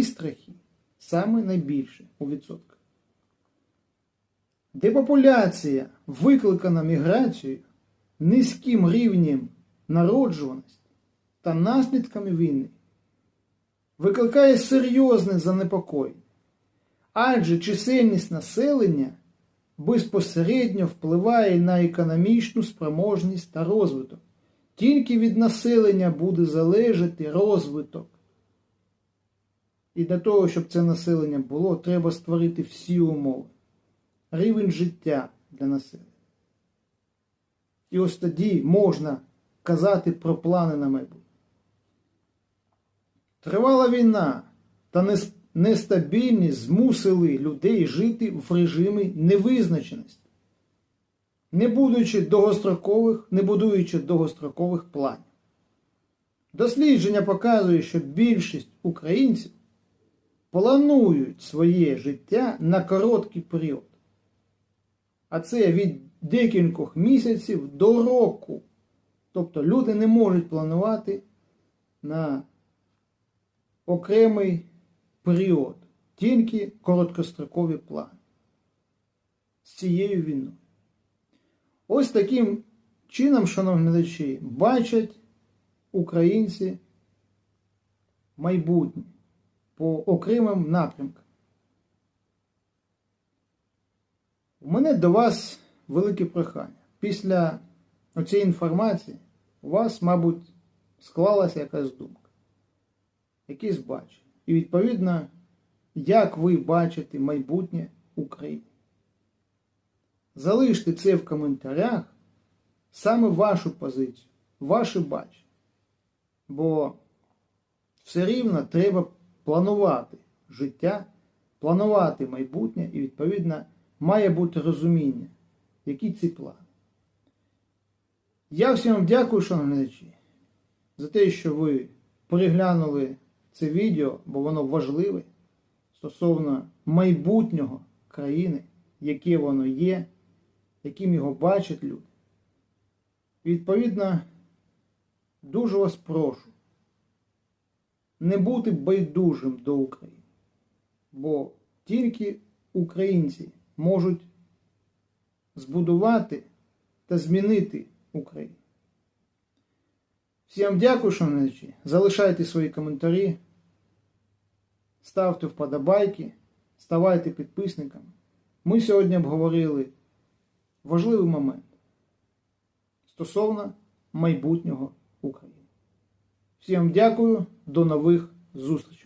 і страхи. Саме найбільше у відсотках. Депопуляція, викликана міграцією, низьким рівнем народжуваності та наслідками війни, викликає серйозне занепокоєння, адже чисельність населення безпосередньо впливає на економічну спроможність та розвиток. Тільки від населення буде залежати розвиток. І для того, щоб це населення було, треба створити всі умови. Рівень життя для населення. І ось тоді можна казати про плани на майбутнє. Тривала війна та нестабільність змусили людей жити в режимі невизначеності, не будучи довгострокових, не будуючи довгострокових планів. Дослідження показує, що більшість українців планують своє життя на короткий період. А це від декількох місяців до року. Тобто люди не можуть планувати на окремий період, тільки короткострокові плани з цією війною. Ось таким чином, шановні глядачі, бачать українці майбутнє по окремим напрямкам. У мене до вас велике прохання. Після цієї інформації у вас, мабуть, склалася якась думка, якісь бачення. І відповідно, як ви бачите майбутнє України. Залиште це в коментарях, саме вашу позицію, ваше бачення. Бо все рівно треба планувати життя, планувати майбутнє і, відповідно, має бути розуміння, які ці плани. Я всім вам дякую, шановні глядачі, за те, що ви переглянули це відео, бо воно важливе стосовно майбутнього країни, яке воно є, яким його бачать люди. І, Відповідно, дуже вас прошу не бути байдужим до України, бо тільки українці можуть збудувати та змінити Україну. Всім дякую, шановні. Залишайте свої коментарі, ставте вподобайки, ставайте підписниками. Ми сьогодні обговорили важливий момент стосовно майбутнього України. Всім дякую, до нових зустрічей.